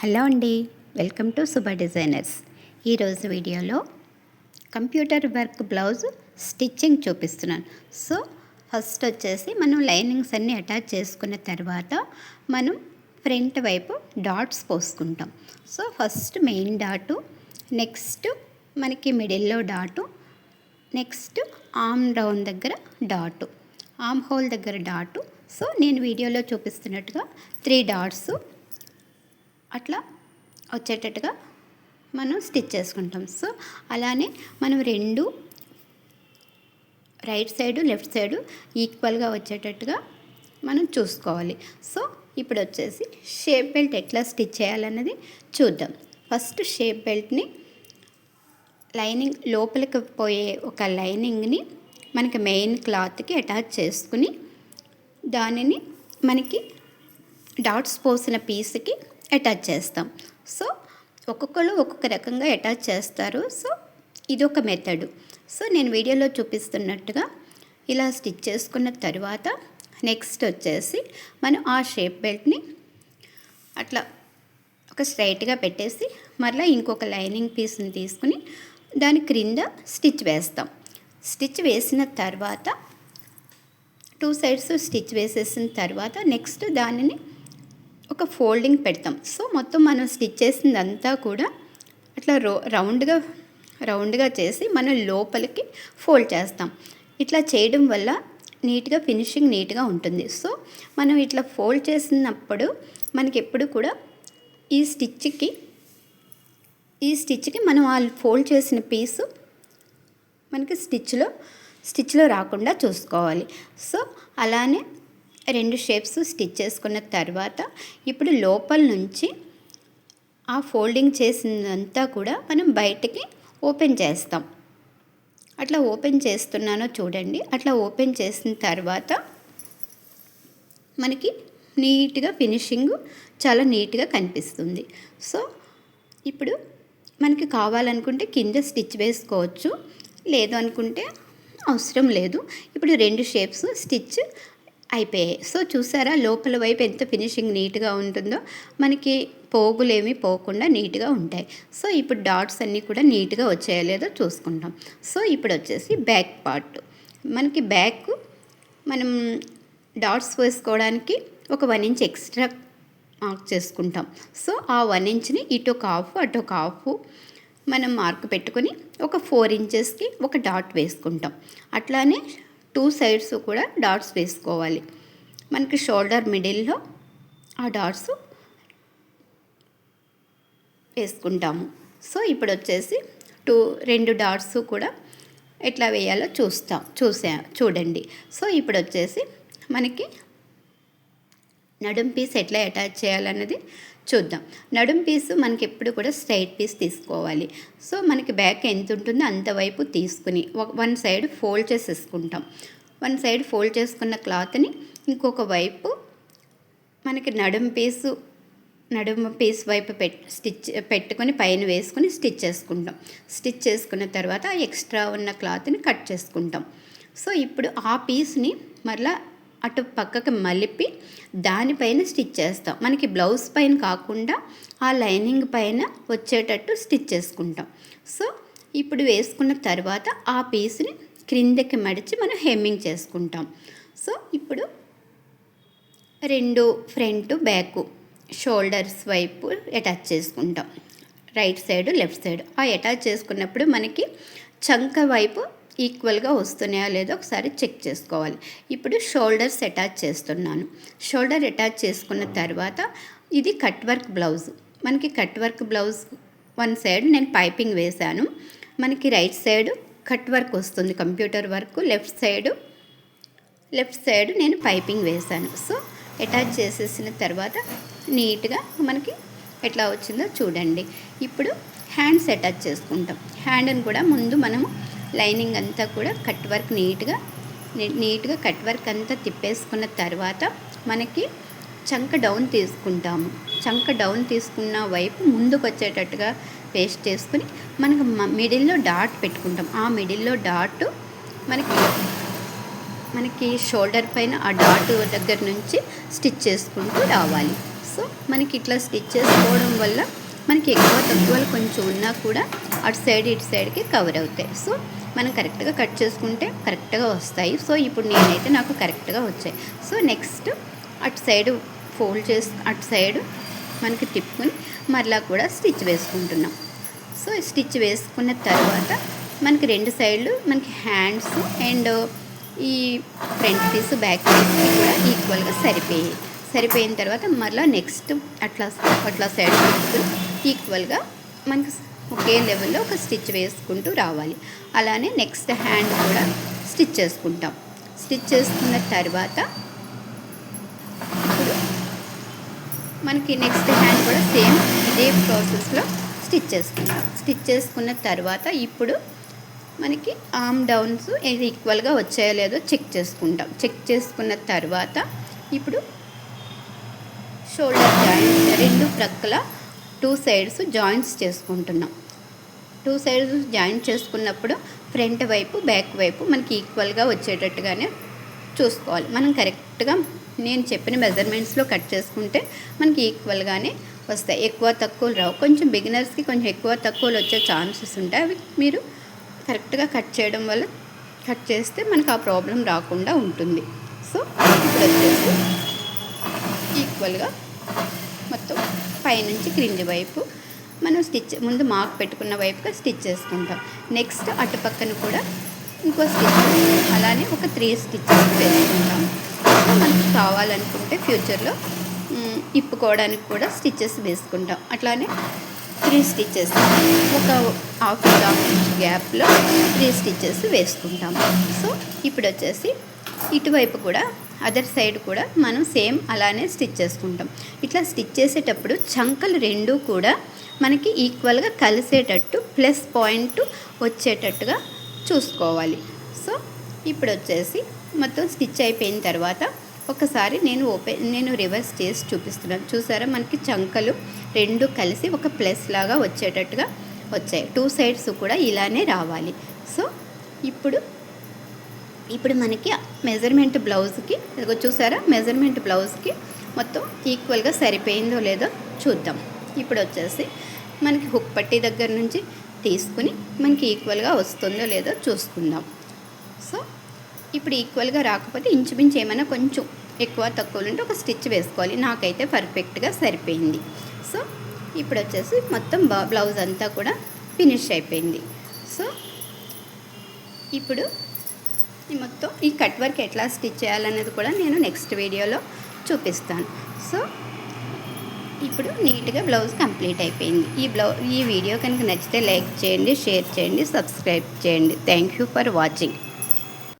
Hello అండి welcome to Subha designers. ఈరోజు వీడియోలో కంప్యూటర్ వర్క్ బ్లౌజ్ స్టిచ్చింగ్ చూపిస్తున్నాను. సో ఫస్ట్ వచ్చేసి మనం లైనింగ్స్ అన్నీ అటాచ్ చేసుకున్న తర్వాత మనం ఫ్రంట్ వైపు dots పోసుకుంటాం. So first main dot next మనకి మిడిల్లో డాటు నెక్స్ట్ ఆమ్ డౌన్ దగ్గర డాటు ఆమ్ హోల్ దగ్గర డాటు. సో నేను వీడియోలో చూపిస్తున్నట్టుగా త్రీ డాట్స్ అట్లా వచ్చేటట్టుగా మనం స్టిచ్ చేసుకుంటాం. సో అలానే మనం రెండు రైట్ సైడు లెఫ్ట్ సైడు ఈక్వల్గా వచ్చేటట్టుగా మనం చూసుకోవాలి. సో ఇప్పుడు వచ్చేసి షేప్ బెల్ట్ ఎట్లా స్టిచ్ చేయాలన్నది చూద్దాం. ఫస్ట్ షేప్ బెల్ట్ని లైనింగ్ లోపలికి పోయే ఒక లైనింగ్ని మనకి మెయిన్ క్లాత్కి అటాచ్ చేసుకుని దానిని మనకి డాట్స్ పోసిన పీస్కి అటాచ్ చేస్తాం. సో ఒక్కొక్కరు ఒక్కొక్క రకంగా అటాచ్ చేస్తారు. సో ఇది ఒక మెథడ్ సో నేను వీడియోలో చూపిస్తున్నట్టుగా ఇలా స్టిచ్ చేసుకున్న తర్వాత నెక్స్ట్ వచ్చేసి మనం ఆ షేప్ బెల్ట్ని అట్లా ఒక స్ట్రైట్గా పెట్టేసి మరలా ఇంకొక లైనింగ్ పీస్ని తీసుకుని దాని క్రింద స్టిచ్ వేస్తాం. స్టిచ్ వేసిన తర్వాత టూ సైడ్స్ స్టిచ్ వేసేసిన తర్వాత నెక్స్ట్ దానిని ఒక ఫోల్డింగ్ పెడతాం. సో మొత్తం మనం స్టిచ్ చేసిందంతా కూడా అట్లా రో రౌండ్గా రౌండ్గా చేసి మనం లోపలికి ఫోల్డ్ చేస్తాం. ఇట్లా చేయడం వల్ల నీట్గా ఫినిషింగ్ నీట్గా ఉంటుంది. సో మనం ఇట్లా ఫోల్డ్ చేసినప్పుడు మనకి ఎప్పుడు కూడా ఈ స్టిచ్కి ఈ స్టిచ్కి మనం ఆ ఫోల్డ్ చేసిన పీసు మనకి స్టిచ్లో స్టిచ్లో రాకుండా చూసుకోవాలి. సో అలానే రెండు షేప్స్ స్టిచ్ చేసుకున్న తర్వాత ఇప్పుడు లోపల నుంచి ఆ ఫోల్డింగ్ చేసిందంతా కూడా మనం బయటికి ఓపెన్ చేస్తాం. అట్లా ఓపెన్ చేస్తున్నానో చూడండి. అట్లా ఓపెన్ చేసిన తర్వాత మనకి నీట్గా ఫినిషింగ్ చాలా నీట్గా కనిపిస్తుంది. సో ఇప్పుడు మనకి కావాలనుకుంటే కింద స్టిచ్ వేసుకోవచ్చు. లేదు అనుకుంటే అవసరం లేదు. ఇప్పుడు రెండు షేప్స్ స్టిచ్ అయిపోయాయి. సో చూసారా లోపల వైపు ఎంత ఫినిషింగ్ నీట్గా ఉంటుందో మనకి పోగులేమి పోకుండా నీట్గా ఉంటాయి. సో ఇప్పుడు డాట్స్ అన్నీ కూడా నీట్గా వచ్చాయో లేదో చూసుకుంటాం సో ఇప్పుడు వచ్చేసి బ్యాక్ పార్ట్. మనకి బ్యాక్ మనం డాట్స్ వేసుకోవడానికి ఒక వన్ ఇంచ్ ఎక్స్ట్రా మార్క్ చేసుకుంటాం. సో ఆ వన్ ఇంచ్ని ఇటు ఒక హాఫ్ అటు ఒక హాఫ్ మనం మార్క్ పెట్టుకొని ఒక ఫోర్ ఇంచెస్కి ఒక డాట్ వేసుకుంటాం. అట్లానే టూ సైడ్స్ కూడా డాట్స్ వేసుకోవాలి. మనకి షోల్డర్ మిడిల్లో ఆ డాట్స్ వేసుకుంటాము. సో ఇప్పుడు వచ్చేసి టూ రెండు డాట్స్ కూడా ఎట్లా వేయాలో చూస్తాం చూసా చూడండి. సో ఇప్పుడు వచ్చేసి మనకి నడుం పీస్ ఎట్లా అటాచ్ చేయాలన్నది చూద్దాం. నడుం పీసు మనకి ఎప్పుడు కూడా స్ట్రైట్ పీస్ తీసుకోవాలి. సో మనకి బ్యాక్ ఎంత ఉంటుందో అంతవైపు తీసుకుని వన్ సైడ్ ఫోల్డ్ చేసేసుకుంటాం. వన్ సైడ్ ఫోల్డ్ చేసుకున్న క్లాత్ని ఇంకొక వైపు మనకి నడుం పీసు నడుము పీస్ వైపు పెట్ స్టిచ్ పెట్టుకొని పైన వేసుకుని స్టిచ్ చేసుకుంటాం. స్టిచ్ చేసుకున్న తర్వాత ఎక్స్ట్రా ఉన్న క్లాత్ని కట్ చేసుకుంటాం. సో ఇప్పుడు ఆ పీస్ని మరలా అటు పక్కకి మలిపి దానిపైన స్టిచ్ చేస్తాం. మనకి బ్లౌజ్ పైన కాకుండా ఆ లైనింగ్ పైన వచ్చేటట్టు స్టిచ్ చేసుకుంటాం. సో ఇప్పుడు వేసుకున్న తర్వాత ఆ పీస్ని క్రిందకి మడిచి మనం హెమ్మింగ్ చేసుకుంటాం. సో ఇప్పుడు రెండు ఫ్రంట్ బ్యాక్ షోల్డర్స్ వైపు అటాచ్ చేసుకుంటాం. Right side left side. ఆ అటాచ్ చేసుకున్నప్పుడు మనకి చంక వైపు ఈక్వల్గా వస్తున్నాయా లేదో ఒకసారి చెక్ చేసుకోవాలి. ఇప్పుడు షోల్డర్స్ అటాచ్ చేస్తున్నాను. షోల్డర్ అటాచ్ చేసుకున్న తర్వాత ఇది కట్ వర్క్ బ్లౌజ్. మనకి cut work blouse one side నేను పైపింగ్ వేశాను. మనకి రైట్ సైడ్ కట్ వర్క్ వస్తుంది computer work. Left side left side నేను పైపింగ్ వేశాను. సో అటాచ్ చేసేసిన తర్వాత నీట్గా మనకి ఎట్లా వచ్చిందో చూడండి. ఇప్పుడు హ్యాండ్స్ అటాచ్ చేసుకుంటాం. హ్యాండ్ని కూడా ముందు మనము లైనింగ్ అంతా కూడా కట్ వర్క్ నీట్గా నీట్గా కట్ వర్క్ అంతా తిప్పేసుకున్న తర్వాత మనకి చంక డౌన్ తీసుకుంటాము. చంక డౌన్ తీసుకున్న వైపు ముందుకు వచ్చేటట్టుగా పేస్ట్ చేసుకుని మనకు మిడిల్లో డాట్ పెట్టుకుంటాం. ఆ మిడిల్లో డాట్ మనకి మనకి షోల్డర్ పైన ఆ డాట్ దగ్గర నుంచి స్టిచ్ చేసుకుంటూ రావాలి. సో మనకి ఇట్లా స్టిచ్ చేసుకోవడం వల్ల మనకి ఎక్కువ తక్కువలు కొంచెం ఉన్నా కూడా అటు సైడ్ ఇటు సైడ్కి కవర్ అవుతాయి. సో మనం కరెక్ట్గా కట్ చేసుకుంటే కరెక్ట్గా వస్తాయి. సో ఇప్పుడు నేనైతే నాకు కరెక్ట్గా వచ్చాయి. సో నెక్స్ట్ అటు సైడ్ ఫోల్డ్ చేసి అటు సైడ్ మనకి తిప్పుకుని మరలా కూడా స్టిచ్ వేసుకుంటున్నాం. సో స్టిచ్ వేసుకున్న తర్వాత మనకి రెండు సైడ్లు మనకి హ్యాండ్స్ అండ్ ఈ ఫ్రంట్ పీస్ బ్యాక్ పీస్ కూడా ఈక్వల్గా సరిపోయాయి. సరిపోయిన తర్వాత మరలా నెక్స్ట్ అట్లా అట్లా సైడ్ ఈక్వల్గా మనకి ఒకే లెవెల్లో ఒక స్టిచ్ వేసుకుంటూ రావాలి. అలానే నెక్స్ట్ హ్యాండ్ కూడా స్టిచ్ చేసుకుంటాం. స్టిచ్ చేసుకున్న తర్వాత ఇప్పుడు మనకి నెక్స్ట్ హ్యాండ్ కూడా సేమ్ ఇదే ప్రాసెస్లో స్టిచ్ చేసుకుంటాం. స్టిచ్ చేసుకున్న తర్వాత ఇప్పుడు మనకి ఆమ్ డౌన్స్ ఏది ఈక్వల్గా వచ్చాయో లేదో చెక్ చేసుకుంటాం. చెక్ చేసుకున్న తర్వాత ఇప్పుడు షోల్డర్ జాయింట్ రెండు ప్రక్కల టూ సైడ్స్ జాయింట్స్ చేసుకుంటున్నాం. టూ సైడ్స్ జాయింట్ చేసుకున్నప్పుడు ఫ్రంట్ వైపు బ్యాక్ వైపు మనకి ఈక్వల్గా వచ్చేటట్టుగానే చూసుకోవాలి. మనం కరెక్ట్గా నేను చెప్పిన మెజర్మెంట్స్లో కట్ చేసుకుంటే మనకి ఈక్వల్గానే వస్తాయి. ఎక్కువ తక్కువలు రావు. కొంచెం బిగినర్స్కి కొంచెం ఎక్కువ తక్కువలు వచ్చే ఛాన్సెస్ ఉంటాయి. అవి మీరు కరెక్ట్గా కట్ చేయడం వల్ల కట్ చేస్తే మనకు ఆ ప్రాబ్లం రాకుండా ఉంటుంది. సో ఇప్పుడు వచ్చేసి ఈక్వల్గా మొత్తం పైనుంచి క్రింది వైపు మనం స్టిచ్ ముందు మార్క్ పెట్టుకున్న వైపుగా స్టిచ్ చేసుకుంటాం. నెక్స్ట్ అటు పక్కన కూడా ఇంకో స్టిచ్ అలానే ఒక త్రీ స్టిచ్చెస్ వేసుకుంటాం మనకు కావాలనుకుంటే ఫ్యూచర్లో ఇప్పుకోవడానికి కూడా స్టిచ్చెస్ వేసుకుంటాం. అట్లానే త్రీ స్టిచ్చెస్ ఒక హాఫ్ గ్యాప్లో త్రీ స్టిచ్చెస్ వేసుకుంటాం. సో ఇప్పుడు వచ్చేసి ఇటువైపు కూడా అదర్ సైడ్ కూడా మనం సేమ్ అలానే స్టిచ్ చేసుకుంటాం. ఇట్లా స్టిచ్ చేసేటప్పుడు చంకలు రెండు కూడా మనకి ఈక్వల్గా కలిసేటట్టు ప్లస్ పాయింట్ వచ్చేటట్టుగా చూసుకోవాలి. సో ఇప్పుడు వచ్చేసి మొత్తం స్టిచ్ అయిపోయిన తర్వాత ఒకసారి నేను ఓపెన్ నేను రివర్స్ చేసి చూపిస్తున్నాను. చూసారా? మనకి చంకలు రెండు కలిసి ఒక ప్లస్ లాగా వచ్చేటట్టుగా వచ్చాయి. టూ సైడ్స్ కూడా ఇలానే రావాలి. సో ఇప్పుడు ఇప్పుడు మనకి మెజర్మెంట్ బ్లౌజ్కి ఇదిగో చూసారా? మెజర్మెంట్ బ్లౌజ్కి మొత్తం ఈక్వల్గా సరిపోయిందో లేదో చూద్దాం. ఇప్పుడు వచ్చేసి మనకి హుక్ పట్టీ దగ్గర నుంచి తీసుకుని మనకి ఈక్వల్గా వస్తుందో లేదో చూసుకుందాం. సో ఇప్పుడు ఈక్వల్గా రాకపోతే ఇంచుమించు ఏమైనా కొంచెం ఎక్కువ తక్కువలు ఉంటే ఒక స్టిచ్ వేసుకోవాలి. నాకైతే పర్ఫెక్ట్గా సరిపోయింది. సో ఇప్పుడు వచ్చేసి మొత్తం బ- బ్లౌజ్ అంతా కూడా ఫినిష్ అయిపోయింది. సో ఇప్పుడు మొత్తం ఈ కట్ వర్క్ ఎట్లా స్టిచ్ చేయాలనేది కూడా నేను నెక్స్ట్ వీడియోలో చూపిస్తాను. సో ఇప్పుడు నీట్గా బ్లౌజ్ కంప్లీట్ అయిపోయింది. ఈ బ్లౌ ఈ వీడియో కనుక నచ్చితే లైక్ చేయండి షేర్ చేయండి సబ్స్క్రైబ్ చేయండి. Thank you for watching.